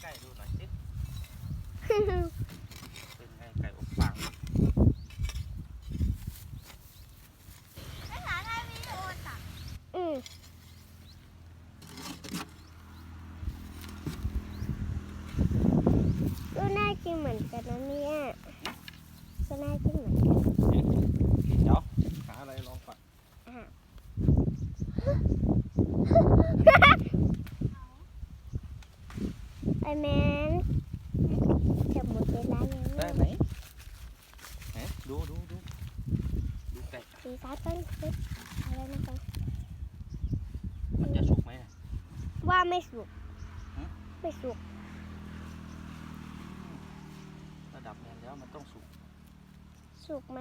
ไก่ดูหน่อยสิเป็นไงไก่อบฟางภาษาไทยมีโอนจ้ะอืมก็น่ากินเหมือนกันนะเนี่ยก็น่ากินเหมือนกัน ไอแมนจะหมดเวลายังได้ไหมไหนดูดูดูดูไก่สีฟ้าต้นคริสอะไรนะคะมันจะสุกไหมอะว่าไม่สุกฮะไม่สุกระดับแมนแล้วมันต้องสุก สุกไหม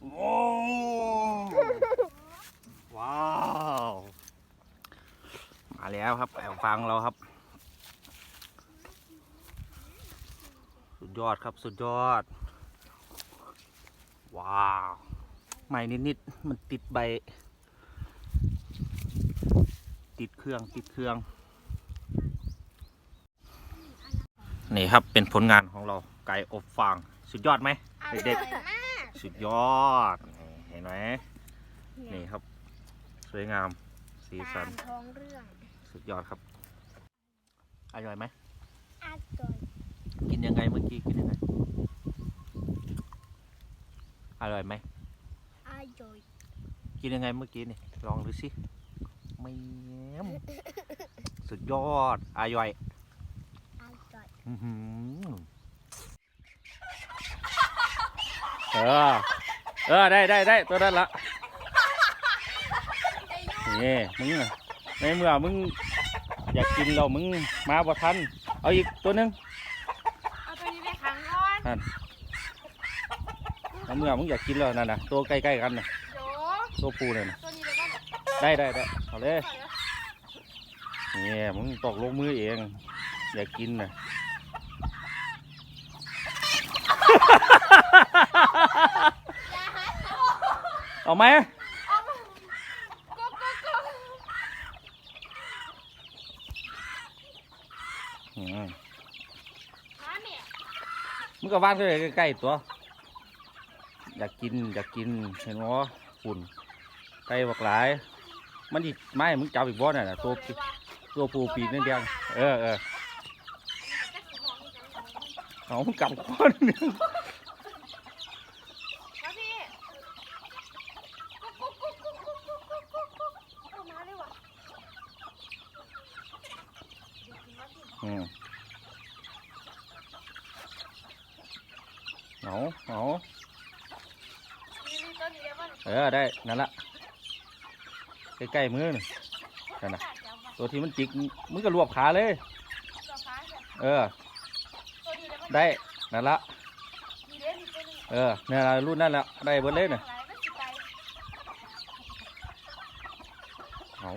โอ้ว้าว มาแล้วครับแอบฟังเราครับ ดยอดครับสุดยอด ว้าวใหม่นิดๆมันติดใบ ติดเครื่องติดเครื่อง นี่ครับเป็นผลงานของเราไก่อบฟาง สุดยอดไหมเด็กๆสุดยอดนี่เห็นไหมนี่ครับ สวยงามสีสันท้องเรื่อง สุดยอดครับ อร่อยไหมอร่อย กินยังไงเมื่อกี้กินยังไง อร่อยไหมอร่อย กินยังไงเมื่อกี้นี่ลองดูสิไม่แย้มสุดยอดอร่อยอร่อยอื้อหือเออ เออ ได้ได้ได้ตัวนั้นละนี่มึงอะในเมื่อมึงอยากกินเรามึงมาบ่ทัน เอาอีกตัวหนึง เอาตัวนี้ไปขัง ก่อนในเมื่อมึงอยากกินแล้วนั่นน่ะตัวใกล้ๆกันน่ะโดตัวปูนั่นน่ะตัวนี้ไปก่อนได้ได้ได้เอาเลยนี่มึงตอกลงมือเอง อยากกินน่ะเอาไหมก็ก็ก็อืมมาเนี่ย มึงก็ว่านก็เลยใกล้ตัว อยากกินอยากกินเห็นว่าฝุ่นไก่หลากหลาย มันอีกไม่มึงจับอีกบ่อน่ะตัวตัวปูปีนั่นเดียวเออเออเอามึงกลับคนนึงอืม เลยว่ะอืมเอาเอานี่นี่ตัวนี้ได้ป่ะเออได้นั่นละใกล้ๆมือน่ะนั่นน่ะตัวที่มันจิกมึงก็รวบขาเลยตัวฟ้าใช่เออตัวนี้ได้ป่ะได้นั่นละมีเด้มีตัวนี้เออเนี่ยล่ะรุ่นนั่นแหละได้เบิดเลยน่ะหลายมันสิไปเอา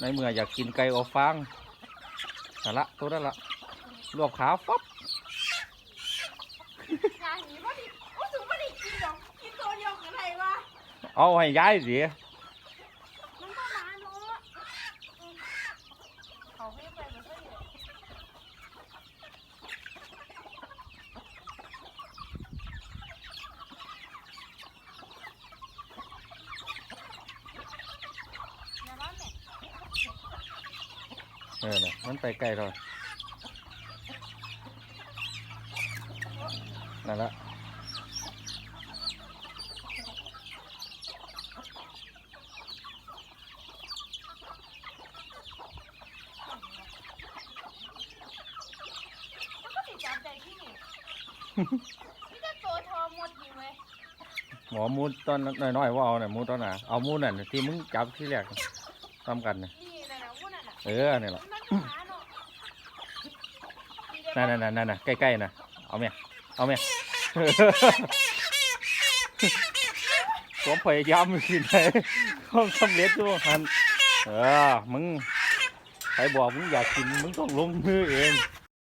ในเมื่ออยากกินไก่อบฟางนั่นละตัวนั่นละรวบขาฟับ งานนี้บ่ดิโอ้สูบ่ดิกินดอกกินตัวเดียวกับไรวะเอาให้ย้ายสิมันก็มาเนาะเขาไม่ไปมันก็อยู่ในบ้านแม่เออน่ะมันไปไกลเลย นั่นละหมอมูดตอนน้อยๆว่าเอาเนี่ยมูดตอนไหนเอามูดนั่นที่มึงจับที่แรกทำกันเนี่ยเออเนี่ยหรอนั่นนั่นนั่นนั่นใกล้ๆนะเอาเนี่ย เอาเมียผมพยายามสิไหนความสำเร็จด้วยหันเออมึงใครบอกมึงอยากกินมึงต้องลงมือเอง